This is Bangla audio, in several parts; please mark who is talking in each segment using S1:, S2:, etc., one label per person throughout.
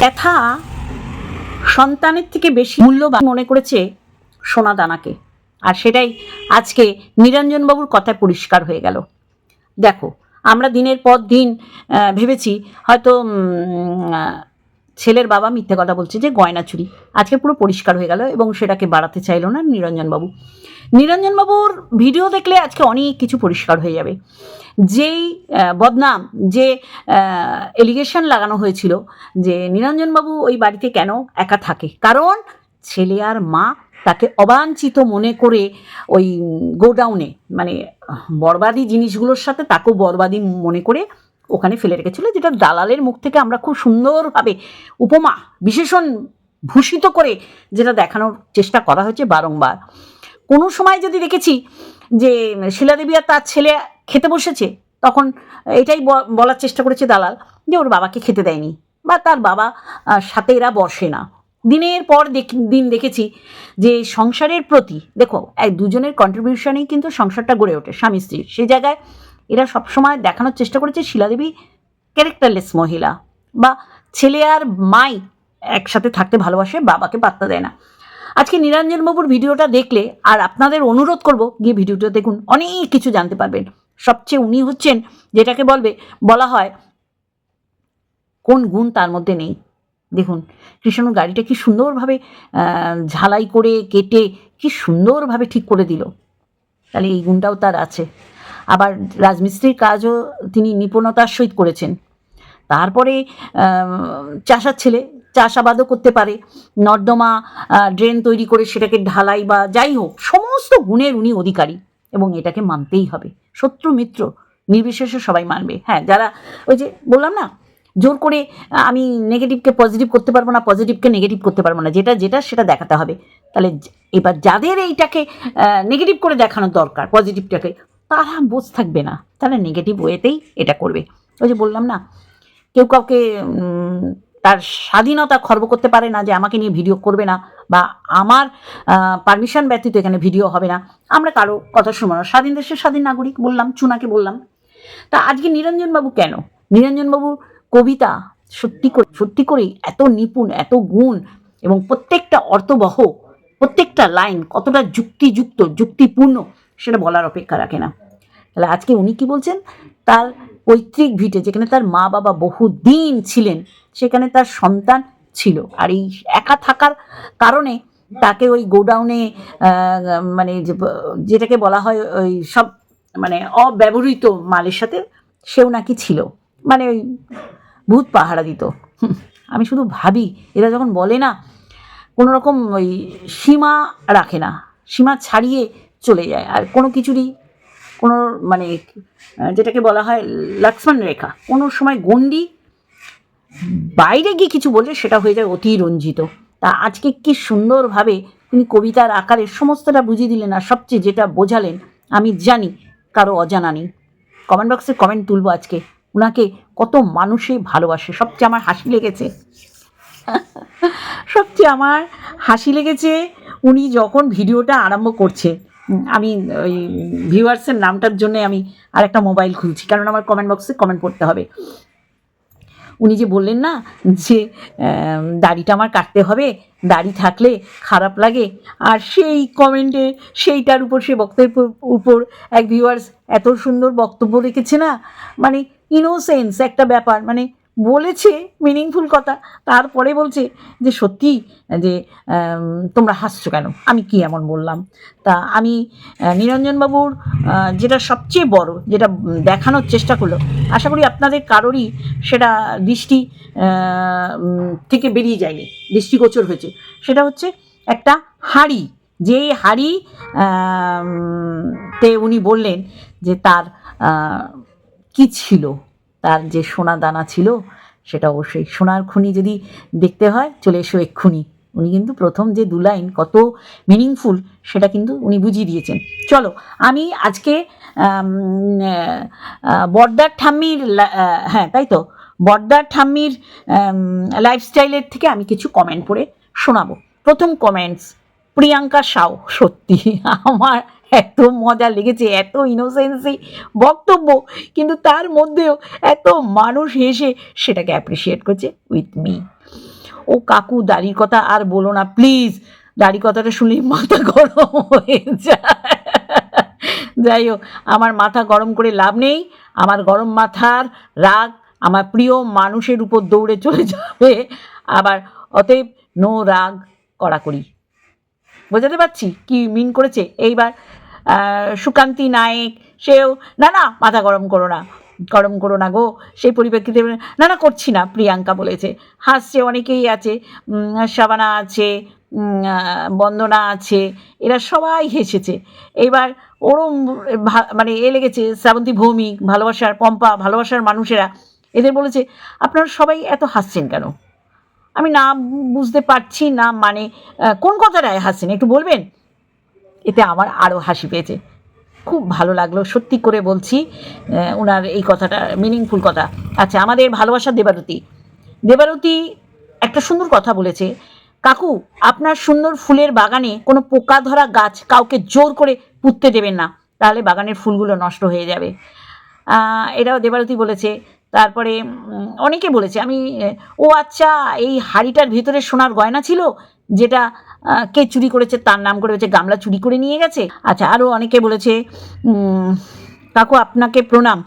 S1: ব্যথা সন্তানের থেকে বেশি মূল্যবান মনে করেছে সোনা দানাকে। আর সেটাই আজকে নিরঞ্জনবাবুর কথায় পরিষ্কার হয়ে গেল। দেখো, আমরা দিনের পর দিন ভেবেছি হয়তো ছেলের বাবা মিথ্যে কথা বলছে যে গয়না চুরি। আজকে পুরো পরিষ্কার হয়ে গেল এবং সেটাকে বাড়াতে চাইলো না নিরঞ্জনবাবু। নিরঞ্জনবাবুর ভিডিও দেখলে আজকে অনেক কিছু পরিষ্কার হয়ে যাবে। যেই বদনাম, যে এলিগেশন লাগানো হয়েছিল যে নিরঞ্জনবাবু ওই বাড়িতে কেন একা থাকে। কারণ ছেলে আর মা তাকে অবাঞ্ছিত মনে করে ওই গোডাউনে মানে বরবাদি জিনিসগুলোর সাথে তাকেও বরবাদি মনে করে ওখানে ফেলে রেখেছিল, যেটা দালালের মুখ থেকে আমরা খুব সুন্দরভাবে উপমা বিশেষণ ভূষিত করে যেটা দেখানোর চেষ্টা করা হয়েছে বারংবার। কোনো সময় যদি দেখেছি যে শিলাদেবী আর তার ছেলে খেতে বসেছে, তখন এটাই বলার চেষ্টা করেছে দালাল যে ওর বাবাকে খেতে দেয়নি বা তার বাবা সাথে এরা বসে না। দিনের পর দিন দেখেছি যে সংসারের প্রতি, দেখো এক দুজনের কন্ট্রিবিউশনেই কিন্তু সংসারটা গড়ে ওঠে, স্বামী স্ত্রীর। সেই জায়গায় এরা সবসময় দেখানোর চেষ্টা করেছে শিলাদেবী ক্যারেক্টারলেস মহিলা বা ছেলে আর মাই একসাথে থাকতে ভালোবাসে, বাবাকে পাত্তা দেয় না। আজকে নিরঞ্জনবাবুর ভিডিওটা দেখলে আর আপনাদের অনুরোধ করব গিয়ে ভিডিওটা দেখুন, অনেক কিছু জানতে পারবেন। সবচেয়ে উনি হচ্ছেন যেটাকে বলবে, বলা হয়, কোন গুণ তার মধ্যে নেই। দেখুন, কৃষ্ণ গাড়িটা কি সুন্দরভাবে ঝালাই করে কেটে কি সুন্দরভাবে ঠিক করে দিল। তাহলে এই গুণটাও তার আছে। আবার রাজমিস্ত্রির কাজও তিনি নিপুণতার সহিত করেছেন। তারপরে চাষার ছেলে চাষাবাদও করতে পারে। নর্দমা ড্রেন তৈরি করে সেটাকে ঢালাই বা যাই হোক, সমস্ত গুণের উনি অধিকারী এবং এটাকে মানতেই হবে। শত্রু মিত্র নির্বিশেষে সবাই মানবে। হ্যাঁ যারা ওই যে বললাম না, জোর করে আমি নেগেটিভকে পজিটিভ করতে পারব না পজিটিভকে নেগেটিভ করতে পারব না, যেটা যেটা সেটা দেখাতে হবে। তাহলে এবার যাদের এইটাকে নেগেটিভ করে দেখানোর দরকার পজিটিভটাকে তারা বোঝ থাকবে না। তারা নেগেটিভ ওয়েতেই এটা করবে। ওই যে বললাম না, কেউ কাউকে তার স্বাধীনতা খর্ব করতে পারে না যে আমাকে নিয়ে ভিডিও করবে না বা আমার পারমিশন ব্যতীত এখানে ভিডিও হবে না। আমরা কারও কথা শুনব না। স্বাধীন দেশের স্বাধীন নাগরিক বললাম, চুনাকে বললাম। তা আজকে নিরঞ্জনবাবু কেন? নিরঞ্জনবাবু কবিতা সত্যি করে, সত্যি করেই এত নিপুণ, এত গুণ এবং প্রত্যেকটা অর্থবহ, প্রত্যেকটা লাইন কতটা যুক্তিযুক্ত, যুক্তিপূর্ণ, সেটা বলার অপেক্ষা রাখে না। তাহলে আজকে উনি কি বলছেন? তার পৈতৃক ভিটে, যেখানে তার মা বাবা বহুদিন ছিলেন, সেখানে তার সন্তান ছিল। আর এই একা থাকার কারণে তাকে ওই গোডাউনে মানে যেটাকে বলা হয় ওই সব মানে অব্যবহৃত মালের সাথে সেও নাকি ছিল। মানে ওই ভূত পাহারা দিত। আমি শুধু ভাবি, এরা যখন বলে না, কোনো রকম ওই সীমা রাখে না, সীমা ছাড়িয়ে চলে যায়। আর কোনো কিছুরই কোনো মানে যেটাকে বলা হয় লক্ষ্মণ রেখা। কোনো সময় গণ্ডি বাইরে গিয়ে কিছু বললে সেটা হয়ে যায় অতি রঞ্জিত তা আজকে কি সুন্দরভাবে তিনি কবিতার আকারে সমস্তটা বুঝিয়ে দিলেন আর সবচেয়ে যেটা বোঝালেন, আমি জানি, কারও অজানা নেই। কমেন্ট বক্সে কমেন্ট তুলবো আজকে। ওনাকে কত মানুষে ভালোবাসে, সবচেয়ে আমার হাসি লেগেছে। সবচেয়ে আমার হাসি লেগেছে, উনি যখন ভিডিওটা আরম্ভ করছে আমি, ওই ভিউয়ার্সের নামটার জন্য আমি আরেকটা মোবাইল খুলছি। কারণ আমার কমেন্ট বক্সে কমেন্ট করতে হবে। উনি যে বললেন না যে দাড়িটা আমার কাটতে হবে, দাড়ি থাকলে খারাপ লাগে। আর সেই কমেন্টে সেইটার উপর সে বক্তব্যের উপর এক ভিউয়ার্স এত সুন্দর বক্তব্য রেখেছে না? মানে ইনোসেন্স একটা ব্যাপার। মানে বলেছে মিনিংফুল কথা, তারপরে বলছে যে সত্যি যে তোমরা হাসছো কেন? আমি কি এমন বললাম? তা আমি নিরঞ্জনবাবুর যেটা সবচেয়ে বড়, যেটা দেখানোর চেষ্টা করল, আশা করি আপনাদের কারোরই সেটা দৃষ্টি থেকে বেরিয়ে যায়নি, দৃষ্টিগোচর হয়েছে। সেটা হচ্ছে একটা হাড়ি যেই হাড়ি তে উনি বললেন যে তার কি ছিল? তার যে সোনা দানা ছিল, সেটা অবশ্যই সোনার খুনি যদি দেখতে হয়, চলে এসো এক্ষুনি। উনি কিন্তু প্রথম যে দু লাইন কত মিনিংফুল সেটা কিন্তু উনি বুঝিয়ে দিয়েছেন। চলো, আমি আজকে বর্দার ঠাম্মির হ্যাঁ তাই তো? বর্দার ঠাম্মির লাইফস্টাইলের থেকে আমি কিছু কমেন্ট পড়ে শোনাবো। প্রথম কমেন্টস প্রিয়াঙ্কা সাউ, সত্যি, আমার এত মজা লেগেছে, এত ইনোসেন্সি বক্তব্য, কিন্তু তার মধ্যেও এত মানুষ হেসে সেটাকে অ্যাপ্রিসিয়েট করছে উইথ মি ও কাকু, দাড়ির কথা আর বলো না প্লিজ দাড়ি কথাটা শুনলেই মাথা গরম হয়ে যায়। যাই হোক, আমার মাথা গরম করে লাভ নেই, আমার গরম মাথার রাগ আমার প্রিয় মানুষের উপর দৌড়ে চলে যাবে, আবার অতএব নো রাগ কড়াকড়ি। বোঝাতে পারছি কি মিন করেছে? এইবার সুকান্তি নায়েক, সেও, না না, মাথা গরম করো না, গরম করো না গো, সেই পরিপ্রেক্ষিতে না না, করছি না প্রিয়াঙ্কা বলেছে। হাসছে, অনেকেই আছে শাবানা আছে বন্দনা আছে, এরা সবাই হেসেছে। এইবার ওরম মানে এ লেগেছে শ্রাবন্তী ভৌমিক, ভালোবাসার পম্পা, ভালোবাসার মানুষেরা। এদের বলেছে, আপনারা সবাই এত হাসছেন কেন? আমি না বুঝতে পারছি না মানে কোন কথাটায় হাসছেন, একটু বলবেন? এতে আমার আরও হাসি পেয়েছে। খুব ভালো লাগল, সত্যি করে বলছি ওনার এই কথাটা মিনিংফুল কথা। আচ্ছা আমাদের ভালোবাসার দেবারতী। দেবারতী একটা সুন্দর কথা বলেছে, কাকু, আপনার সুন্দর ফুলের বাগানে কোনো পোকা ধরা গাছ কাউকে জোর করে পুঁততে দেবেন না, তাহলে বাগানের ফুলগুলো নষ্ট হয়ে যাবে। এটাও দেবারতী বলেছে। তারপরে অনেকে বলেছে, আমি ও আচ্ছা এই হাড়িটার ভিতরে সোনার গয়না ছিল, যেটা কে চুরি করেছে, তার নাম করে হচ্ছে গামলা চুরি করে নিয়ে গেছে। আচ্ছা আরও অনেকে বলেছে কাকু, আপনাকে প্রণাম।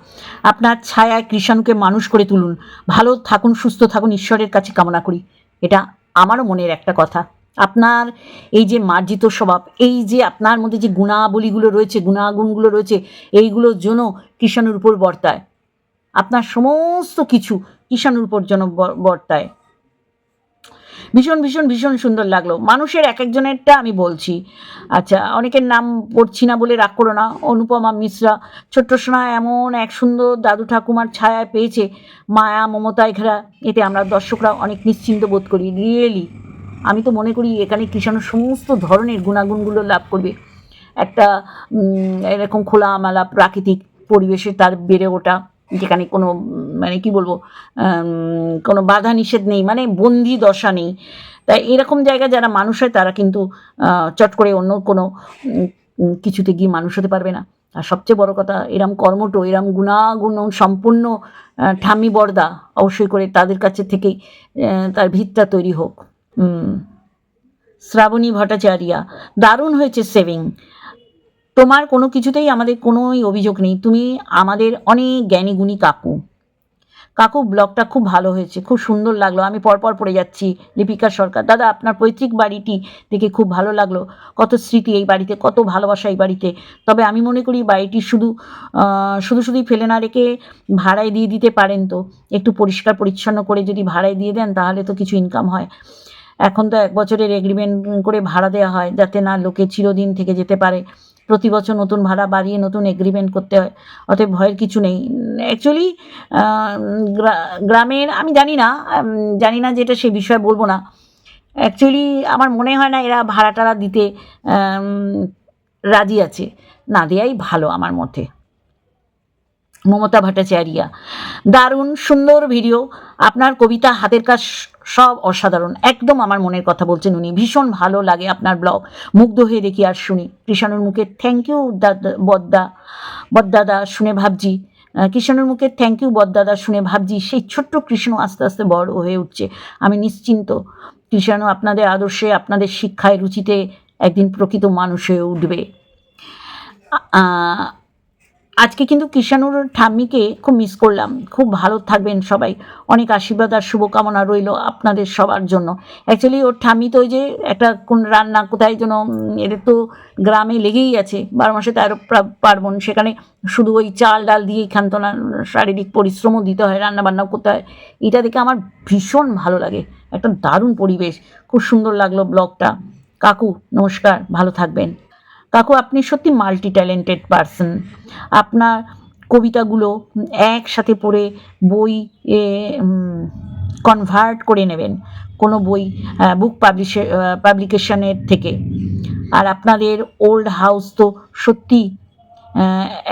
S1: আপনার ছায়ায় কৃষাণুকে মানুষ করে তুলুন। ভালো থাকুন, সুস্থ থাকুন, ঈশ্বরের কাছে কামনা করি। এটা আমারও মনের একটা কথা। আপনার এই যে মার্জিত স্বভাব, এই যে আপনার মধ্যে যে গুণাবলীগুলো রয়েছে, গুণাগুণগুলো রয়েছে এইগুলোর জন্য কৃষাণুর উপর বর্তায়। আপনার সমস্ত কিছু কৃষাণুর উপর যেন বর্তায়। ভীষণ ভীষণ ভীষণ সুন্দর লাগল। মানুষের এক একজনেরটা আমি বলছি। আচ্ছা অনেকের নাম পড়ছি না বলে রাগ করো না। অনুপমা মিশ্রা, ছোট্ট সোনা এমন এক সুন্দর দাদু ঠাকুমার ছায়ায় পেয়েছে। মায়া মমতায় ঘেরা এতে আমরা দর্শকরা অনেক নিশ্চিন্ত বোধ করি। রিয়েলি আমি তো মনে করি এখানে কৃষণ সমস্ত ধরনের গুণাগুণগুলো লাভ করবে। একটা এরকম খোলামেলা প্রাকৃতিক পরিবেশে তার বেড়ে ওঠা। যেখানে কোনো মানে কি বলব কোনো বাধা নিষেধ নেই মানে বন্দি দশা নেই। তাই এরকম জায়গায় যারা মানুষ হয়, তারা কিন্তু চট করে অন্য কোনো কিছুতে গিয়ে মানুষ হতে পারবে না। আর সবচেয়ে বড় কথা, এরম কর্মঠ এরম গুণাগুণ, সম্পূর্ণ ঠাম্মি বর্দা অবশ্যই করে তাদের কাছে থেকেই তার ভিতটা তৈরি হোক। শ্রাবণী ভট্টাচার্যা, দারুণ হয়েছে সেভিং তোমার কোনো কিছুতেই আমাদের কোনোই অভিযোগ নেই। তুমি আমাদের অনেক জ্ঞানী গুণী কাকু। কাকু, ব্লগটা খুব ভালো হয়েছে, খুব সুন্দর লাগল। আমি পরপর পড়ে যাচ্ছি লিপিকা সরকার। দাদা, আপনার পৈতৃক বাড়িটি দেখে খুব ভালো লাগল। কত স্মৃতি এই বাড়িতে, কত ভালোবাসা এই বাড়িতে। তবে আমি মনে করি বাড়িটি শুধু শুধু শুধুই ফেলে না রেখে ভাড়ায় দিয়ে দিতে পারেন তো। একটু পরিষ্কার পরিচ্ছন্ন করে যদি ভাড়ায় দিয়ে দেন, তাহলে তো কিছু ইনকাম হয়। এখন তো এক বছরের এগ্রিমেন্ট করে ভাড়া দেওয়া হয়, যাতে না লোকে চিরদিন থেকে যেতে পারে। প্রতি বছর নতুন ভাড়া বাড়িয়ে নতুন এগ্রিমেন্ট করতে হয়, অতএব ভয়ের কিছু নেই। অ্যাকচুয়ালি গ্রামের, আমি জানি না জানি না যেটা সে বিষয়ে বলব না। অ্যাকচুয়ালি আমার মনে হয় না এরা ভাড়া টাড়া দিতে রাজি আছে। না দেয়াই ভালো আমার মতে। মমতা ভট্টাচার্যা, দারুণ সুন্দর ভিডিও আপনার কবিতা হাতের কাজ সব অসাধারণ। একদম আমার মনের কথা বলছেন উনি। ভীষণ ভালো লাগে আপনার ব্লগ। মুগ্ধ হয়ে দেখি আর শুনি। কৃষাণুর মুখে থ্যাংক ইউ দাদা, বদ্দা, বদ্দাদা, শুনে ভাবছি। কৃষ্ণের মুখে থ্যাংক ইউ বদ্দাদা, শুনে ভাবছি। সেই ছোট্ট কৃষ্ণ আস্তে আস্তে বড় হয়ে উঠছে। আমি নিশ্চিন্ত। কৃষ্ণ আপনাদের আদর্শে, আপনাদের শিক্ষায় রুচিতে একদিন প্রকৃত মানুষ হয়ে উঠবে। আজকে কিন্তু কিষানুর ঠাম্মিকে খুব মিস করলাম। খুব ভালো থাকবেন সবাই। অনেক আশীর্বাদ আর শুভকামনা রইল আপনাদের সবার জন্য। অ্যাকচুয়ালি ওর ঠাম্মি তো ওই যে একটা কোন রান্না, কোথায় যেন এদের তো গ্রামে লেগেই আছে। বারো মাসে তেরো প্রা- পার্বণ, সেখানে শুধু ওই চাল ডাল দিয়েই খান্ত না, শারীরিক পরিশ্রমও দিতে হয় রান্না বান্নাও করতে হয়। এটা দেখে আমার ভীষণ ভালো লাগে। একটা দারুণ পরিবেশ। খুব সুন্দর লাগল ব্লগটা কাকু, নমস্কার। ভালো থাকবেন। কাকু, আপনি সত্যি মাল্টি ট্যালেন্টেড পারসন আপনার কবিতাগুলো একসাথে পড়ে বই কনভার্ট করে নেবেন কোনো বই বুক পাবলিশে পাবলিকেশনের থেকে। আর আপনাদের ওল্ড হাউস তো সত্যি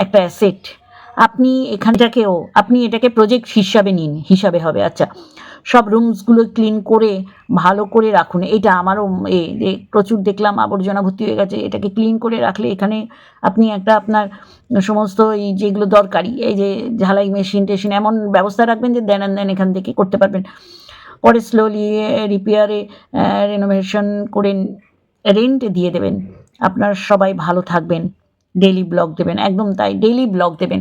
S1: একটা অ্যাসেট আপনি এখানটাকেও, আপনি এটাকে প্রজেক্ট হিসাবে নিন, হিসাবে হবে আচ্ছা। সব রুমসগুলো ক্লিন করে, ভালো করে রাখুন। এটা আমারও এ প্রচুর দেখলাম আবর্জনা ভর্তি হয়ে গেছে। এটাকে ক্লিন করে রাখলে এখানে আপনি একটা আপনার সমস্ত এই যেগুলো দরকারি, এই যে ঝালাই মেশিন টেশিন, এমন ব্যবস্থা রাখবেন যে দেন দেন এখান থেকে করতে পারবেন। পরে স্লোলি রিপেয়ারে রেনোভেশন করে রেন্ট দিয়ে দেবেন। আপনারা সবাই ভালো থাকবেন। ডেলি ব্লগ দেবেন। একদম তাই ডেলি ব্লগ দেবেন।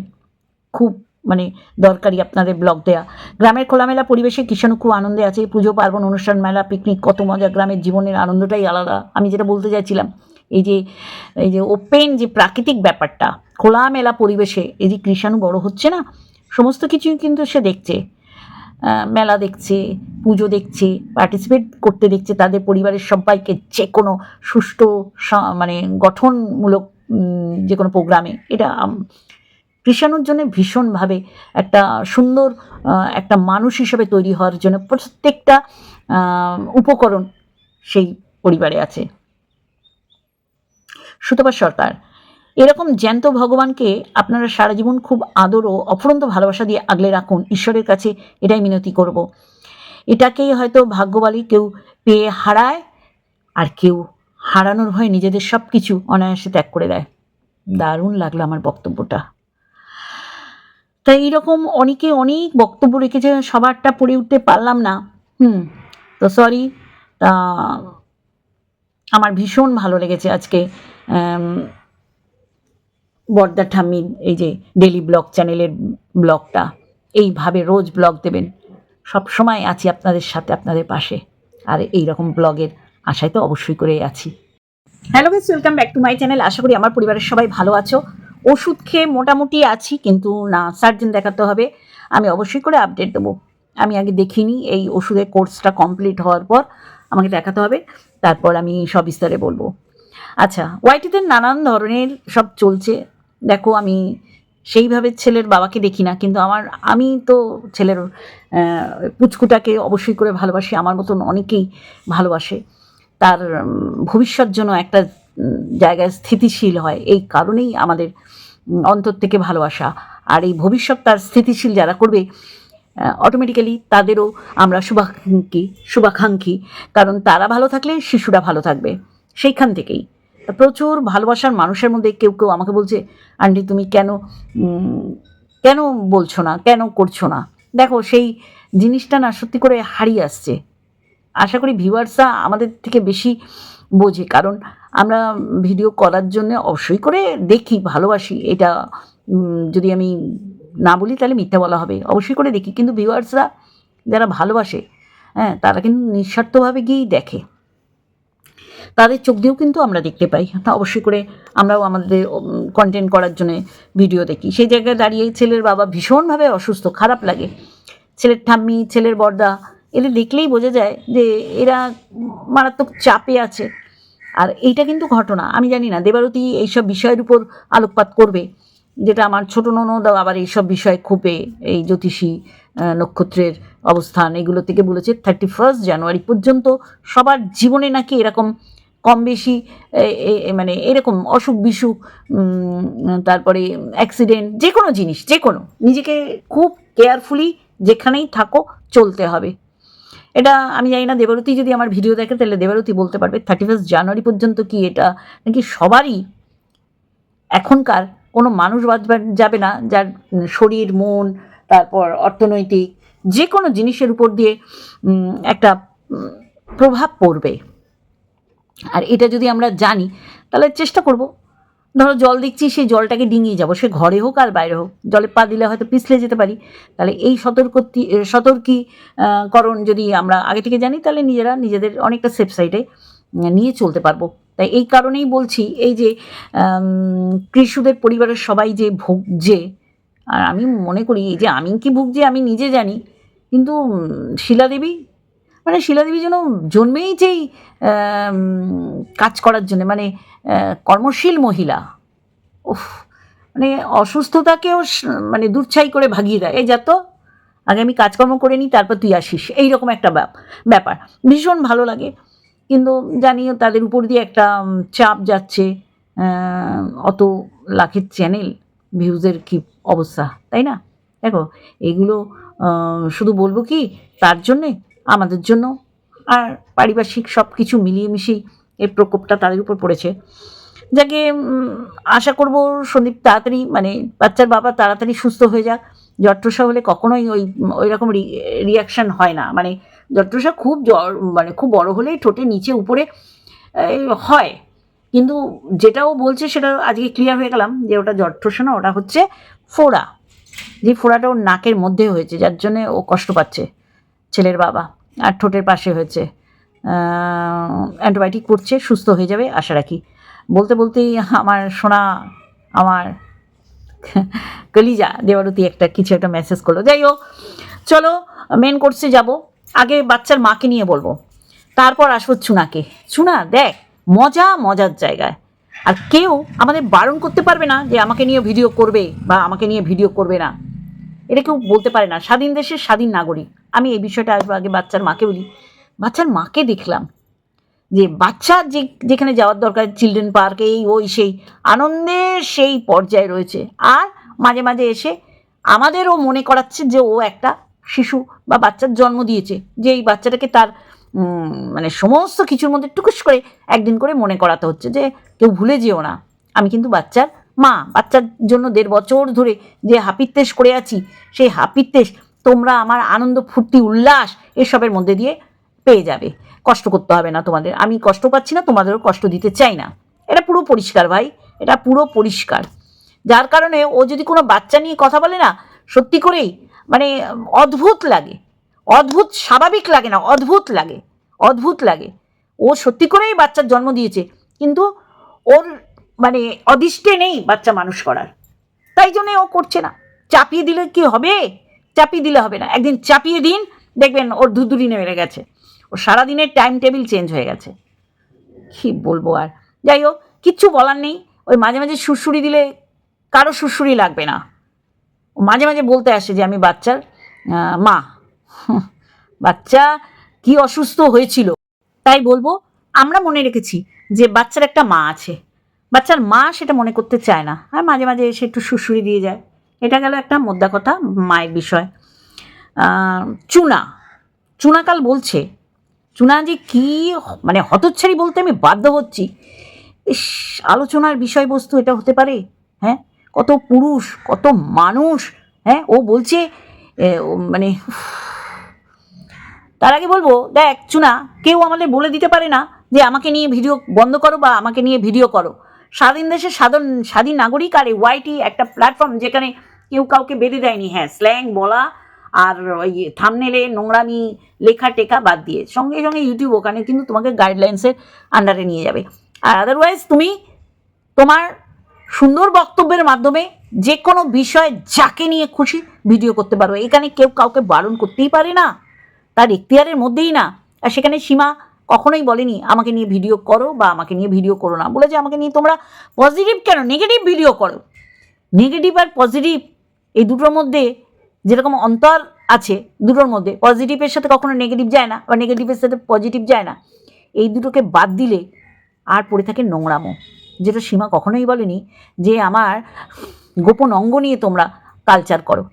S1: খুব মানে দরকারি আপনাদের ব্লগ দেয়া। গ্রামের খোলামেলা পরিবেশে কিষাণু খুব আনন্দে আছে। পুজো, পার্বণ, অনুষ্ঠান, মেলা পিকনিক কত মজা। গ্রামের জীবনের আনন্দটাই আলাদা। আমি যেটা বলতে চাইছিলাম, এই যে এই যে ওপেন যে প্রাকৃতিক ব্যাপারটা, খোলামেলা পরিবেশে, এই যে কৃষাণু বড় হচ্ছে না, সমস্ত কিছুই কিন্তু সে দেখছে। মেলা দেখছে, পুজো দেখছে পার্টিসিপেট করতে দেখছে, তাদের পরিবারের সবাইকে যে কোনো সুষ্ঠু মানে গঠনমূলক যে কোনো প্রোগ্রামে এটা কৃষাণুর জন্য ভীষণভাবে একটা সুন্দর একটা মানুষ হিসেবে তৈরি হওয়ার জন্য প্রত্যেকটা উপকরণ সেই পরিবারে আছে। সুতপা সরকার, এরকম জ্যান্ত ভগবানকে আপনারা সারা জীবন খুব আদর ও অফুরন্ত ভালোবাসা দিয়ে আগলে রাখুন। ঈশ্বরের কাছে এটাই মিনতি করব। এটাকেই হয়তো ভাগ্যবালী কেউ পেয়ে হারায়, আর কেউ হারানোর ভয়ে নিজেদের সব কিছু অনায়াসে ত্যাগ করে দেয়। দারুণ লাগল আমার বক্তব্যটা। তাই এইরকম অনেকে অনেক বক্তব্য রেখেছে, সবারটা পড়ে উঠতে পারলাম না। হুম, তো সরি তা আমার ভীষণ ভালো লেগেছে আজকে বর্দা ঠাম্মির এই যে ডেলি ব্লগ চ্যানেলের ব্লগটা। এইভাবে রোজ ব্লগ দেবেন। সব সময় আছি আপনাদের সাথে, আপনাদের পাশে। আর এই রকম ব্লগের আশায় তো অবশ্যই করে আছি। Hello guys welcome back to my channel আশা করি আমার পরিবারের সবাই ভালো আছো। ওষুধ খেয়ে মোটামুটি আছি, কিন্তু না সার্জন দেখাতে হবে। আমি অবশ্যই করে আপডেট দেবো। আমি আগে দেখিনি এই ওষুধের কোর্সটা কমপ্লিট হওয়ার পর আমাকে দেখাতে হবে। তারপর আমি সবিস্তারে বলব। আচ্ছা ওয়াইটিতে নানান ধরনের সব চলছে। দেখো, আমি সেইভাবে ছেলের বাবাকে দেখি না, কিন্তু আমার, আমি তো ছেলের পুচকুটাকে অবশ্যই করে ভালোবাসি। আমার মতন অনেকেই ভালোবাসে। তার ভবিষ্যৎ জন্য একটা জায়গায় স্থিতিশীল হয়, এই কারণেই আমাদের অন্তর থেকে ভালোবাসা আর এই ভবিষ্যৎ তার স্থিতিশীল যারা করবে অটোমেটিক্যালি তাদেরও আমরা শুভাকাঙ্ক্ষী শুভাকাঙ্ক্ষী। কারণ তারা ভালো থাকলে শিশুরা ভালো থাকবে। সেইখান থেকেই। প্রচুর ভালোবাসার মানুষের মধ্যে কেউ কেউ আমাকে বলছে, আন্টি, তুমি কেন কেন বলছো না, কেন করছ না? দেখো, সেই জিনিসটা না সত্যি করে হারিয়ে আসছে। আশা করি ভিউয়ার্সরা আমাদের থেকে বেশি বোঝে। কারণ আমরা ভিডিও করার জন্য অবশ্যই করে দেখি, ভালোবাসি। এটা যদি আমি না বলি তাহলে মিথ্যা বলা হবে। অবশ্যই করে দেখি। কিন্তু ভিউয়ার্সরা যারা ভালোবাসে হ্যাঁ তারা কিন্তু নিঃস্বার্থভাবে গিয়েই দেখে। তাদের চোখ দিয়েও কিন্তু আমরা দেখতে পাই। তা অবশ্যই করে আমরাও আমাদের কন্টেন্ট করার জন্য ভিডিও দেখি। সেই জায়গায় দাঁড়িয়ে ছেলের বাবা ভীষণভাবে অসুস্থ, খারাপ লাগে। ছেলের ঠাম্মি, ছেলের বর্দা, এদের দেখলেই বোঝা যায় যে এরা মারাত্মক চাপে আছে। আর এইটা কিন্তু ঘটনা। আমি জানি না, দেবারতী এইসব বিষয়ের উপর আলোকপাত করবে, যেটা আমার ছোটো ননদ আবার এইসব বিষয় খুবই এই জ্যোতিষী নক্ষত্রের অবস্থান, এগুলো থেকে বলেছে থার্টি ফার্স্ট জানুয়ারি পর্যন্ত সবার জীবনে নাকি এরকম কম বেশি মানে এরকম অসুখ বিসুখ তারপরে অ্যাক্সিডেন্ট যে কোনো জিনিস যে কোনো নিজেকে খুব কেয়ারফুলি যেখানেই থাকো চলতে হবে। এটা আমি জানি না, দেবারতী যদি আমার ভিডিও দেখে, তাহলে দেবারতী বলতে পারবে থার্টি ফার্স্ট জানুয়ারি পর্যন্ত কি এটা? নাকি সবারই এখনকার কোনো মানুষ বাদ যাবে না, যার শরীর, মন, তারপর অর্থনৈতিক যে কোনো জিনিসের উপর দিয়ে একটা প্রভাব পড়বে। আর এটা যদি আমরা জানি, তাহলে চেষ্টা করব ধরো জল দিচ্ছি সেই জলটাকে ডিঙিয়ে যাব। সে ঘরে হোক আর বাইরে হোক জলে পা দিলে হয়তো পিছলে যেতে পারি। তাহলে এই সতর্কতি সতর্কী আহ, করণ যদি আমরা আগে থেকে জানি তাহলে নিজেরা নিজেদের অনেকটা সেফ সাইডে নিয়ে চলতে পারব। তাই এই কারণেই বলছি এই যে আম, কৃষকদের পরিবারের সবাই যে ভুগছে আর আমি মনে করি এই যে আমি কি ভুগছি আমি নিজে জানি কিন্তু শিলাদেবী মানে শিলাদেবী যেন জন্মেই যেই কাজ করার জন্য মানে কর্মশীল মহিলা। উফ মানে অসুস্থতাকেও মানে দূরছাই করে ভাগিয়ে দেয়। এই যা তো, আগে আমি কাজকর্ম করে নিই, তারপর তুই আসিস। এই রকম একটা ব্যাপ- ব্যাপার। ভীষণ ভালো লাগে। কিন্তু জানিও, তাদের উপর দিয়ে একটা চাপ যাচ্ছে। অত লাখের চ্যানেল ভিউজের কি অবস্থা, তাই না? দেখো, এগুলো শুধু বলব কি, তার জন্যে আমাদের জন্য। আর পারিপার্শ্বিক সব কিছু মিলিয়ে মিশিয়ে এই প্রকোপটা তাদের উপর পড়েছে। যাকে আশা করব সন্দীপ তাড়াতাড়ি মানে বাচ্চার বাবা তাড়াতাড়ি সুস্থ হয়ে যাক। জট্রসা হলে কখনোই ওই ওই রকম রিয়াকশান হয় না। মানে জট্রসা খুব জ্বর মানে খুব বড় হলেই ঠোঁটে নিচে উপরে হয়। কিন্তু যেটাও বলছে সেটা আজকে ক্লিয়ার হয়ে গেলাম যে ওটা জট্রসা না, ওটা হচ্ছে ফোড়া। যে ফোড়াটা ওর নাকের মধ্যে হয়েছে, যার জন্যে ও কষ্ট পাচ্ছে। ছেলের বাবা আর ঠোঁটের পাশে হয়েছে অ্যান্টিবায়োটিক করছে সুস্থ হয়ে যাবে, আশা রাখি। বলতে বলতেই আমার শোনা আমার কলিজা দেবারতী একটা কিছু একটা মেসেজ করল। যাই হোক, চলো মেন কোর্সে যাব। আগে বাচ্চার মাকে নিয়ে বলব। তারপর আসব চুনাকে। চুনা, দেখ, মজা, মজার জায়গায়। আর কেউ আমাদের বারণ করতে পারবে না যে আমাকে নিয়ে ভিডিও করবে বা আমাকে নিয়ে ভিডিও করবে না। এটা কেউ বলতে পারে না। স্বাধীন দেশের স্বাধীন নাগরিক। আমি এই বিষয়টা আসব আগে বাচ্চার মাকে বলি। বাচ্চার মাকে দেখলাম যে বাচ্চা যে যেখানে যাওয়ার দরকার, চিলড্রেন পার্ক এই, ওই, সেই আনন্দের সেই পর্যায়ে রয়েছে। আর মাঝে মাঝে এসে আমাদেরও মনে করাচ্ছে যে ও একটা শিশু বা বাচ্চার জন্ম দিয়েছে, যে এই বাচ্চাটাকে তার মানে সমস্ত কিছুর মধ্যে টুকুস করে একদিন করে মনে করাতে হচ্ছে যে কেউ ভুলে যেও না। আমি কিন্তু বাচ্চার মা, বাচ্চার জন্য দেড় বছর ধরে যে হাপিত্তেশ করে আছি, সেই হাপিত্তেশ তোমরা আমার আনন্দ, ফুর্তি, উল্লাস এসবের মধ্যে দিয়ে পেয়ে যাবে। কষ্ট করতে হবে না তোমাদের। আমি কষ্ট পাচ্ছি না, তোমাদেরও কষ্ট দিতে চাই না। এটা পুরো পরিষ্কার ভাই। এটা পুরো পরিষ্কার। যার কারণে ও যদি কোনো বাচ্চা নিয়ে কথা বলে না, সত্যি করেই মানে অদ্ভুত লাগে। অদ্ভুত, স্বাভাবিক লাগে না, অদ্ভুত লাগে। অদ্ভুত লাগে। ও সত্যি করেই বাচ্চার জন্ম দিয়েছে, কিন্তু ওর মানে অদৃষ্টে নেই বাচ্চা মানুষ করার। তাই জন্যে ও করছে না। চাপিয়ে দিলে কি হবে? চাপিয়ে দিলে হবে না। একদিন চাপিয়ে দিন, দেখবেন ওর ধুধুরি নেমে গেছে। ওর সারাদিনের টাইম টেবিল চেঞ্জ হয়ে গেছে। কি বলব আর? যাই হোক, কিচ্ছু বলার নেই। ওই মাঝে মাঝে সুরসুরি দিলে কারও সুরসুরি লাগবে না। ও মাঝে মাঝে বলতে আসে যে, আমি বাচ্চার মা। বাচ্চা কি অসুস্থ হয়েছিল। তাই বলব, আমরা মনে রেখেছি যে বাচ্চার একটা মা আছে। বাচ্চার মা সেটা মনে করতে চায় না। আর মাঝে মাঝে এসে একটু সুরসুরি দিয়ে যায়। এটা গেল একটা মোদ্দা কথা, মায়ের বিষয়। চুনা। চুনাকাল বলছে। চুনা যে কি মানে হতচ্ছাড়ি বলতে আমি বাধ্য হচ্ছি। ইস, আলোচনার বিষয়বস্তু এটা হতে পারে হ্যাঁ? কত পুরুষ, কত মানুষ হ্যাঁ? ও বলছে মানে তার আগে বলব, দেখ, চুনা, কেউ আমাদের বলে দিতে পারে না যে আমাকে নিয়ে ভিডিও বন্ধ করো বা আমাকে নিয়ে ভিডিও করো। স্বাধীন দেশের সাধারণ স্বাধীন নাগরিক আর ওয়াইটি একটা প্ল্যাটফর্ম যেখানে কেউ কাউকে বেঁধে দেয়নি। হ্যাঁ স্ল্যাং বলা আর ওই থামনেলে নোংরামি, লেখা, টেকা বাদ দিয়ে। সঙ্গে সঙ্গে ইউটিউব ওখানে কিন্তু তোমাকে গাইডলাইন্সের আন্ডারে নিয়ে যাবে। আর আদারওয়াইজ তুমি তোমার সুন্দর বক্তব্যের মাধ্যমে যে কোনো বিষয় যাকে নিয়ে খুশি ভিডিও করতে পারো। এখানে কেউ কাউকে বারণ করতেই পারে না, তার এখতিয়ারের মধ্যেই না। আর সেখানে সীমা কখনোই বলেনি, আমাকে নিয়ে ভিডিও করো বা আমাকে নিয়ে ভিডিও করো না। বলেছে, আমাকে নিয়ে তোমরা পজিটিভ কেন? নেগেটিভ ভিডিও করো। নেগেটিভ আর পজিটিভ এই দুটোর মধ্যে যেরকম অন্তর আছে, দুটোর মধ্যে পজিটিভের সাথে কখনো নেগেটিভ যায় না বা নেগেটিভের সাথে পজিটিভ যায় না। এই দুটোকে বাদ দিলে আর পড়ে থাকে নোংরামো, যেটা সীমা কখনোই বলেনি যে আমার গোপন অঙ্গ নিয়ে তোমরা কালচার করো।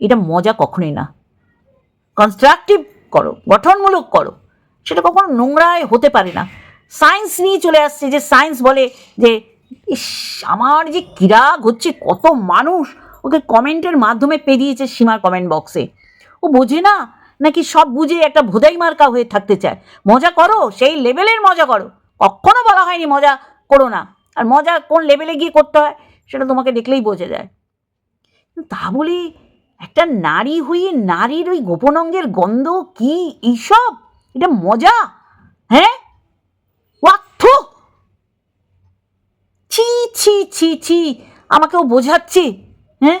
S1: এটা মজা কখনোই না। কনস্ট্রাকটিভ করো, গঠনমূলক করো, সেটা কখনো নোংরায় হতে পারে না। সায়েন্স নিয়ে চলে আসছে যে সায়েন্স বলে যে, ইস, আমার যে কিরাগ হচ্ছে, কত মানুষ ওকে কমেন্টের মাধ্যমে পেরিয়েছে সীমার কমেন্ট বক্সে ও বোঝে না? নাকি সব বুঝে একটা ভোদাই মার্কা হয়ে থাকতে চায়? মজা করো, সেই লেভেলের মজা করো। কখনো বলা হয়নি মজা করো না। আর মজা কোন লেভেলে গিয়ে করতে হয়, সেটা তোমাকে দেখলেই বোঝা যায়। তা বলে একটা নারী হয়ে নারীর ওই গোপন অঙ্গের গন্ধ কি এইসব? এটা মজা? হ্যাঁ? ছি ছি ছি ছি। আমাকেও বোঝাচ্ছে। হ্যাঁ?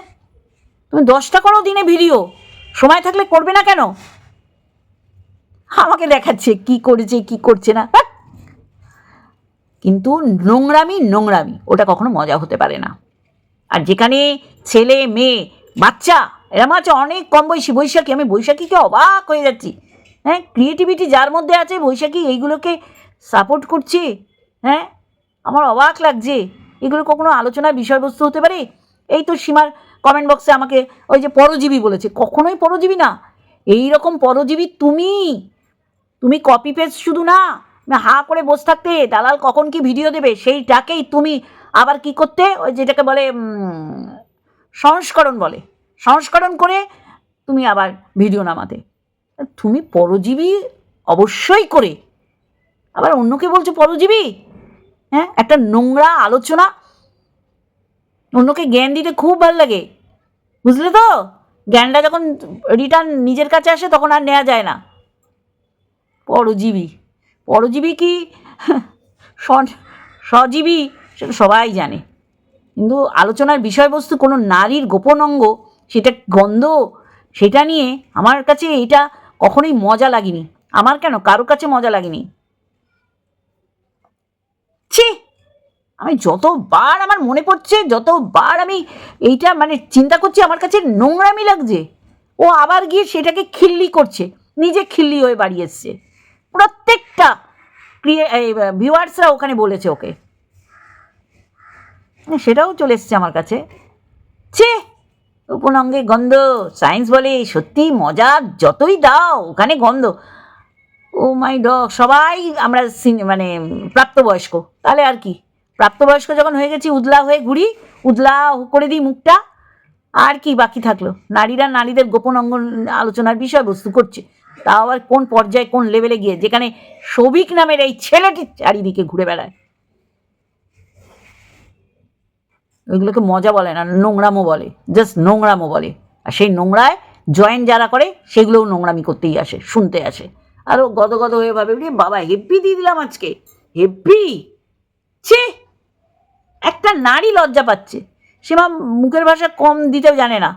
S1: তুমি দশটা করো দিনে ভিডিও। সময় থাকলে করবে না কেন? আমাকে দেখাচ্ছে কি করেছে, কি করছে না। হ্যাঁ। কিন্তু নোংরামি নোংরামি, ওটা কখনো মজা হতে পারে না। আর যেখানে ছেলে, মেয়ে, বাচ্চা এরম আছে অনেক কম বয়সী। বৈশাখী, আমি বৈশাখীকে অবাক হয়ে যাচ্ছি। হ্যাঁ? ক্রিয়েটিভিটি যার মধ্যে আছে, বৈশাখী এইগুলোকে সাপোর্ট করছে। হ্যাঁ? আমার অবাক লাগছে। এগুলো কখনো আলোচনার বিষয়বস্তু হতে পারে? এই তো সীমার কমেন্ট বক্সে আমাকে ওই যে পরজীবী বলেছে। কখনোই পরজীবী না। এই রকম পরজীবী তুমি। তুমি কপি পেস্ট শুধু না হা করে বসে থাকতে, দালাল কখন কি ভিডিও দেবে? সেইটাকেই তুমি আবার কি করতে? ওই যেটাকে বলে সংস্করণ বলে। সংস্করণ করে তুমি আবার ভিডিও নামাতে। তুমি পরজীবী অবশ্যই করে। আবার অন্যকে বলছো পরজীবী? হ্যাঁ একটা নোংরা আলোচনা অন্যকে জ্ঞান দিতে খুব ভালো লাগে। বুঝলে তো? জ্ঞানটা যখন রিটার্ন নিজের কাছে আসে, তখন আর নেওয়া যায় না। পরজীবী। পরজীবী কি? সজীবী সেটা সবাই জানে। কিন্তু আলোচনার বিষয়বস্তু কোনো নারীর গোপন অঙ্গ, সেটা গন্ধ, সেটা নিয়ে আমার কাছে এটা কখনোই মজা লাগেনি। আমার কেন? কারোর কাছে মজা লাগেনি। ছি! আমি যতবার আমার মনে পড়ছে, যতবার আমি এইটা মানে চিন্তা করছি, আমার কাছে নোংরামি লাগছে। ও আবার গিয়ে সেটাকে খিল্লি করছে, নিজে খিল্লি হয়ে বাড়ি এসছে। প্রত্যেকটা ভিউয়ার্সরা ওখানে বলেছে ওকে। সেটাও চলে এসছে আমার কাছে। ছে উপনঙ্গে গন্ধ, সায়েন্স বলে, সত্যি মজা যতই দাও, ওখানে গন্ধ। ও মাই ডগ, সবাই আমরা মানে প্রাপ্তবয়স্ক, তাহলে আর কি? প্রাপ্তবয়স্ক যখন হয়ে গেছি, উদলা হয়ে ঘুরি, উদলা করে দিই মুখটা, আর কি বাকি থাকল? নারীরা নারীদের গোপন অঙ্গ আলোচনার বিষয়বস্তু করছে। তাও আবার কোন পর্যায়ে, কোন লেভেলে গিয়ে? যেখানে সবিক নামের এই ছেলেটি চারিদিকে ঘুরে বেড়ায়। ওইগুলোকে মজা বলে না, নোংরামো বলে। জাস্ট নোংরামো বলে। আর সেই নোংরায় জয়েন যারা করে, সেগুলোও নোংরামি করতেই আসে, শুনতে আসে। আরও গদ গদ হয়ে ভাবে "ওরে বাবা হেব্বি দিয়ে দিলাম আজকে। হেব্বি একটা নারী লজ্জা পাচ্ছে। সে মা মুখের ভাষা কম দিতেও জানে না।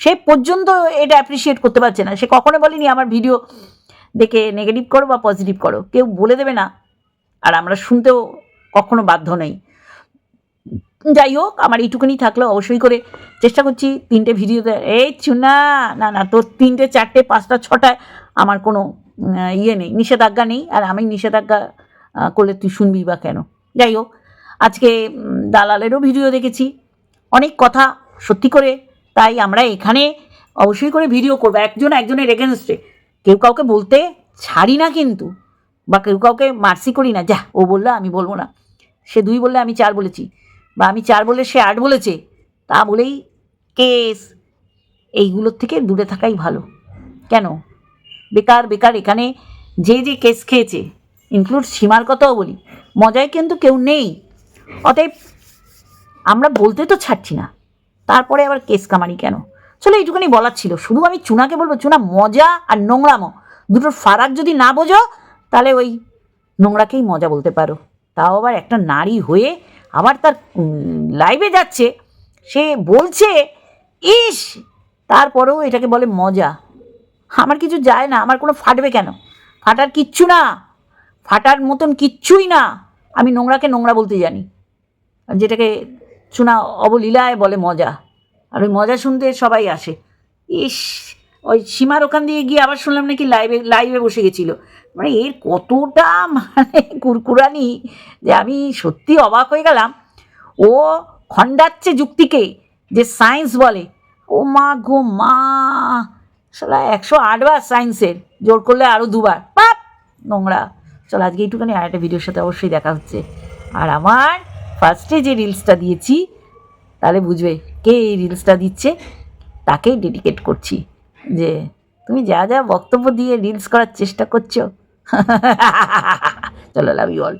S1: সে পর্যন্ত এটা অ্যাপ্রিসিয়েট করতে পারছে না। সে কখনো বলেনি, আমার ভিডিও দেখে নেগেটিভ করো বা পজিটিভ করো। কেউ বলে দেবে না। আর আমরা শুনতেও কখনো বাধ্য নেই। যাই হোক, আমার এইটুকুনি থাকলে অবশ্যই করে চেষ্টা করছি তিনটে ভিডিওতে। এই চুনা, না না, তোর তিনটে, চারটে, পাঁচটা, ছটায় আমার কোনো ইয়ে নেই, নিষেধাজ্ঞা নেই। আর আমি নিষেধাজ্ঞা করলে তুই শুনবি বা কেন? যাই হোক আজকে দালালেরও ভিডিও দেখেছি। অনেক কথা সত্যি করে, তাই আমরা এখানে অবশ্যই করে ভিডিও করব। একজন একজনের এগেনস্টে কেউ কাউকে বলতে ছাড়ি না কিন্তু, বা কেউ কাউকে মার্সি করি না। যা, ও বলল আমি বলব না। সে দুই বললে আমি চার বলেছি, বা আমি চার বললে সে আট বলেছে, তা বলেই কেস এইগুলোর থেকে দূরে থাকাই ভালো। কেন? বেকার বেকার, এখানে যে যে কেস খেয়েছে ইনক্লুড সীমার কথাও বলি। মজায় কিন্তু কেউ নেই। অতএব আমরা বলতে তো ছাড়ছি না। তারপরে আবার কেস কামারি কেন? চলো এইটুখানি বলার ছিল। শুধু আমি চুনাকে বলব, চুনা মজা আর নোংরামো। দুটোর ফারাক যদি না বোঝো, তাহলে ওই নোংরাকেই মজা বলতে পারো। তাও আবার একটা নারী হয়ে আবার তার লাইভে যাচ্ছে। সে বলছে, ইস, তারপরেও এটাকে বলে মজা। আমার কিছু যায় না, আমার কোনো ফাটবে কেন? ফাটার কিচ্ছু না। ফাটার মতন কিচ্ছুই না। আমি নোংরাকে নোংরা বলতে জানি। যেটাকে শোনা অবলীলায় বলে মজা। আর ওই মজা শুনতে সবাই আসে। ইস, ওই সীমার ওখান দিয়ে গিয়ে আবার শুনলাম নাকি লাইভে লাইভে বসে গেছিল। মানে এর কতটা মানে কুরকুরানি যে আমি সত্যি অবাক হয়ে গেলাম। ও খণ্ডাচ্ছে যুক্তিকে যে সায়েন্স বলে। ও মা গো মা সালা একশো আটবার সায়েন্সের, জোর করলে আরও দুবার। পাপ! নোংরা। চলো আজকে এইটুখানি আর একটা ভিডিওর সাথে অবশ্যই দেখা হচ্ছে। আর আমার ফার্স্টে যে রিলসটা দিয়েছি, তাহলে বুঝবে কে এই রিলসটা দিচ্ছে, তাকেই ডেডিকেট করছি। যে তুমি যা যা বক্তব্য দিয়ে রিলস করার চেষ্টা করছ। চলো লাভ ইউ অল